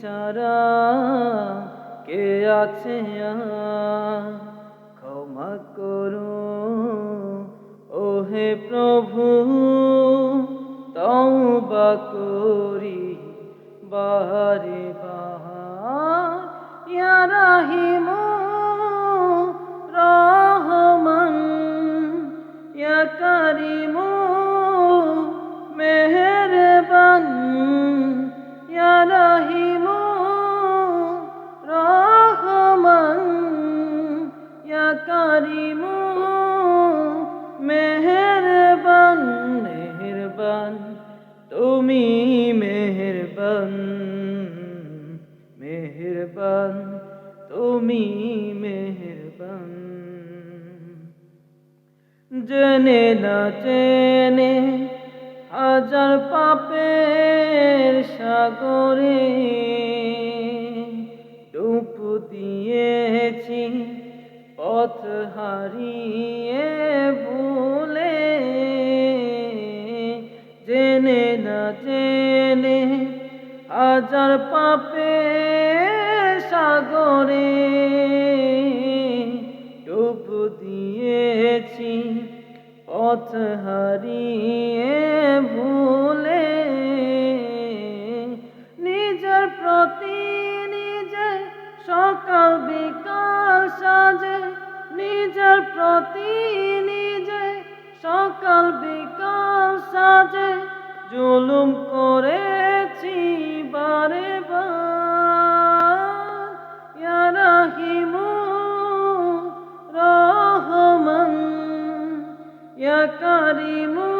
ছাড়া কে আছে ক্ষমা করো ও হে প্রভু তওবা করি বাহারে বাহার ইয়া মেহেরবান, তুমি মেহেরবান। জেনে না জেনে হাজার পাপের সাগরে ডুব দিয়েছি, পথ হারিয়ে ভুলে। জেনে না জেনে হাজার পাপের সাগরে ডুব দিয়েছি, পথ হারিয়ে ভুলে। নিজের প্রতি নিজে সকাল বিকাল সাজে, নিজের প্রতি নিজে সকাল বিকাল সাজে। জুলুম করেছি কারিমু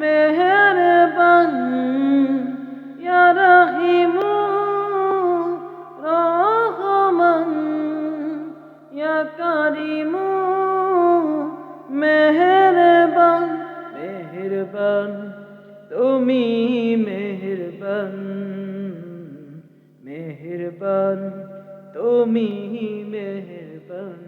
মেহেরবান রাহিমু রহমান কারিমু মেহেরবান। মেহেরবান তুমি মেহেরবান মেহেরবান তুমি মেহেরবান।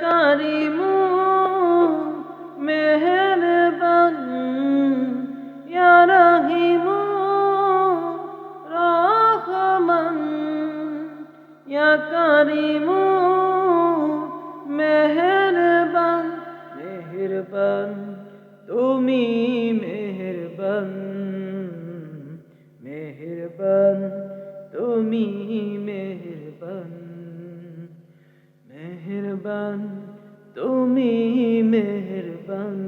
কারিমু মেহেরবান ইয়া রাহিমু রহমান ইয়া কারিমু মেহেরবান মেহেরবান তুমি মেহেরবান মেহেরবান তুমি মেহরবান তুমি মেহরবান।